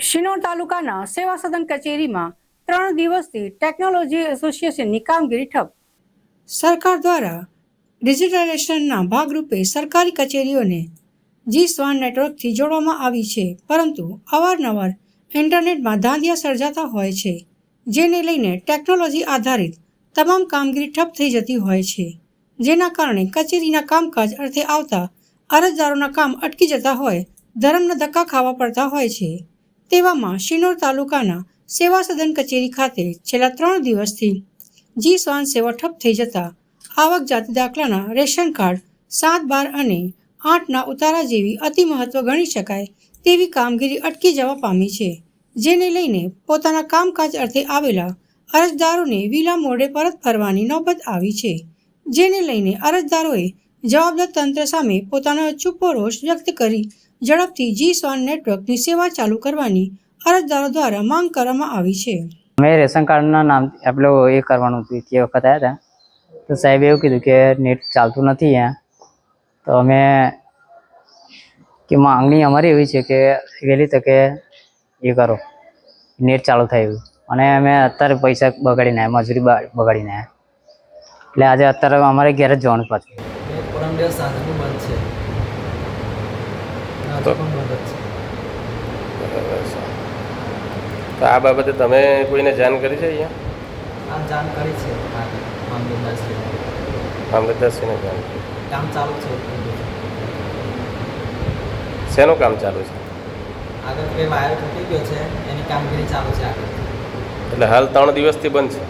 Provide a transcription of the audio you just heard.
શિનોર તાલુકાના સેવા સદન કચેરીમાં ત્રણ દિવસથી ટેકનોલોજી એસોસિએશનની કામગીરી ઠપ. સરકાર દ્વારા ડિજિટલાઇઝેશનના ભાગરૂપે સરકારી કચેરીઓને જી સ્વાન નેટવર્કથી જોડવામાં આવી છે, પરંતુ અવારનવાર ઇન્ટરનેટમાં ધાંધિયા સર્જાતા હોય છે, જેને લઈને ટેકનોલોજી આધારિત તમામ કામગીરી ઠપ થઈ જતી હોય છે, જેના કારણે કચેરીના કામકાજ અર્થે આવતા અરજદારોના કામ અટકી જતા હોય, ધર્મના ધક્કા ખાવા પડતા હોય છે. તેવામાં શિનોર તાલુકાના સેવા સદન કચેરી ખાતે છેલ્લા ત્રણ દિવસથી જી શ્વાન સેવા ઠપ થઈ જતા આવક જાતિ દાખલાના રેશન કાર્ડ, સાત બાર અને આઠના ઉતારા જેવી અતિ મહત્વ ગણી શકાય તેવી કામગીરી અટકી જવા પામી છે, જેને લઈને પોતાના કામકાજ અર્થે આવેલા અરજદારોને વિલા મોડે પરત ફરવાની નોબત આવી છે, જેને લઈને અરજદારોએ જવાબદાર તંત્ર સામે પોતાનો ચૂપો રોષ વ્યક્ત કરી ઝડપથી જી સ્વાન નેટવર્કની સેવા ચાલુ કરવાની અરજદારો દ્વારા માંગ કરવામાં આવી છે. મેં રેશન કાર્ડના નામ આપણે એ કરવાનું હતું. તે વખત આવ્યા હતા. તો સાહેબે એવું કીધું કે નેટ ચાલતું નથી અહીંયા. તો અમે કે માંગણી અમારી એવી છે કે વહેલી તકે એ કરો. નેટ ચાલુ થાય અને અમે અત્યારે પૈસા બગાડીને આવ્યા મજૂરી બગાડીને આવ્યા એટલે આજે અત્યારે અમારે ઘેર જ જવાનું પાછું. દિવસ સાંજનું બંધ છે. તો આ બાબતે તમે કોઈને જાણ કરી છે અહીંયા? આ જાણ કરી છે. મામલતદારશ્રીને. મામલતદારશ્રીને જાણ કામ ચાલુ છે. શેનું કામ ચાલુ છે? આગળ બે વાયર તૂટી ગયો છે. એની કામગીરી ચાલુ છે આગળ. એટલે હાલ ત્રણ દિવસથી બંધ છે?